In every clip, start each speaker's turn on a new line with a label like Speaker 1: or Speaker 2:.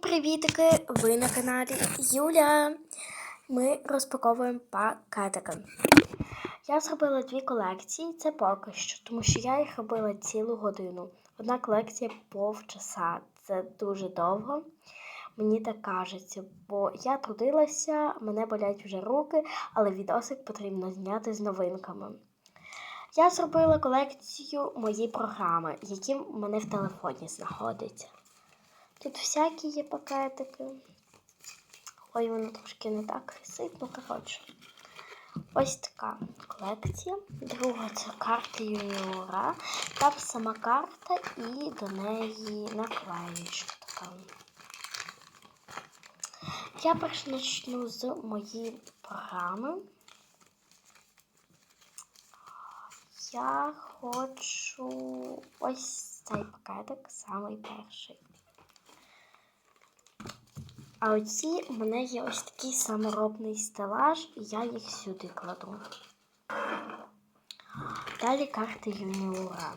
Speaker 1: привітики! Ви на каналі Юля. Ми розпаковуємо пакетики. Я зробила дві колекції, це поки що, тому що я їх робила цілу годину. Одна колекція повчаса. Це дуже довго. Мені так кажеться, бо я трудилася, мене болять вже руки, але відосик потрібно зняти з новинками. Я зробила колекцію мої програми, які в мене в телефоні знаходяться. Тут всякі є пакетики. Ой, воно трошки не так висить, ну коротше. Ось така колекція. Друга це карта юніора. Там сама карта і до неї наклеєчка така. Я почну з моєї програми. Я хочу ось цей пакетик, самий перший. А оці в мене є ось такий саморобний стелаж, і я їх сюди кладу. Далі карти юніора.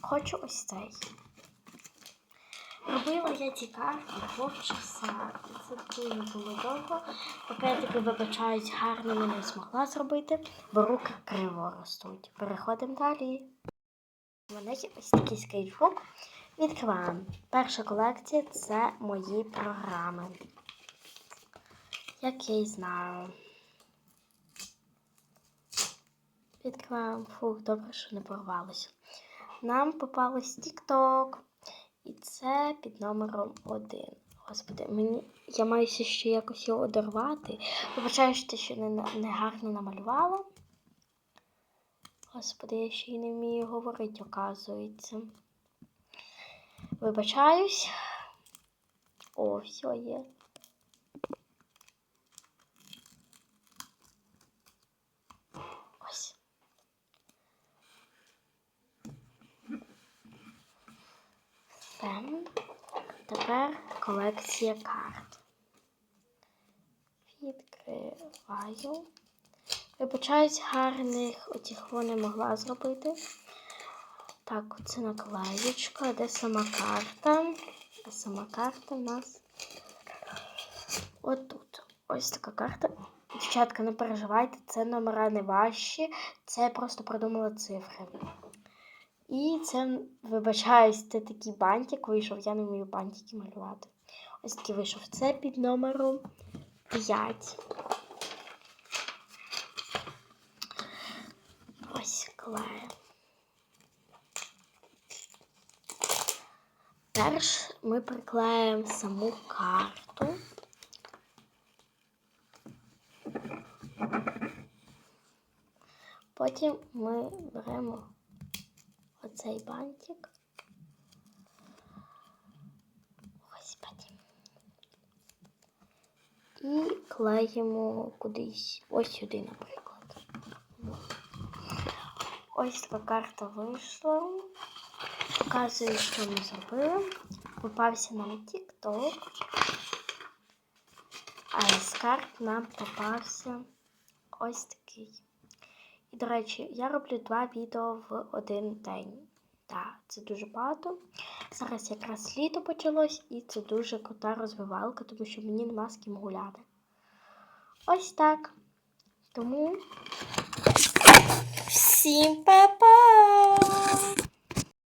Speaker 1: Хочу ось цей. Робила я ці карти повчаса. Це дуже було довго. Пакетики вибачають гарними не змогла зробити, бо руки криво ростуть. Переходимо далі. У мене ось такий скейтбук. Відкриваємо. Перша колекція це мої програми. Як я й знаю. Відкриваємо. Фух, добре, що не порвалося. Нам попалось TikTok. І це під номером 1. Господи, мені я маю ще якось його одорвати. Вибачаю, що не, не гарно намалювала. Господи, я ще й не вмію говорити, оказується. Вибачаюсь. О, все є. Ось. Все. Тепер колекція карт. Відкриваю. Вибачаюсь, гарних отіх не могла зробити. Так, оце наклеєчка, де сама карта. А сама карта у нас отут. Ось така карта. Дівчатка, не переживайте, це номера не ваші, це просто продумала цифри. І це, вибачаюсь, це такий бантик вийшов. Я не вмію бантики малювати. Ось такий вийшов. Це під номером 5. Ось клеє. Перш ми приклеїмо саму карту. Потім ми беремо оцей бантик. Ось потім. І клеїмо кудись. Ось сюди, наприклад. Ось така карта вийшла. Показую, що ми зробили. Попався нам TikTok. А з карт нам попався ось такий. І, до речі, я роблю два відео в один день. Так, це дуже багато. Зараз якраз літо почалось, і це дуже крута розвивалка, тому що мені нема з ким гуляти. Ось так. Тому Всім па-па!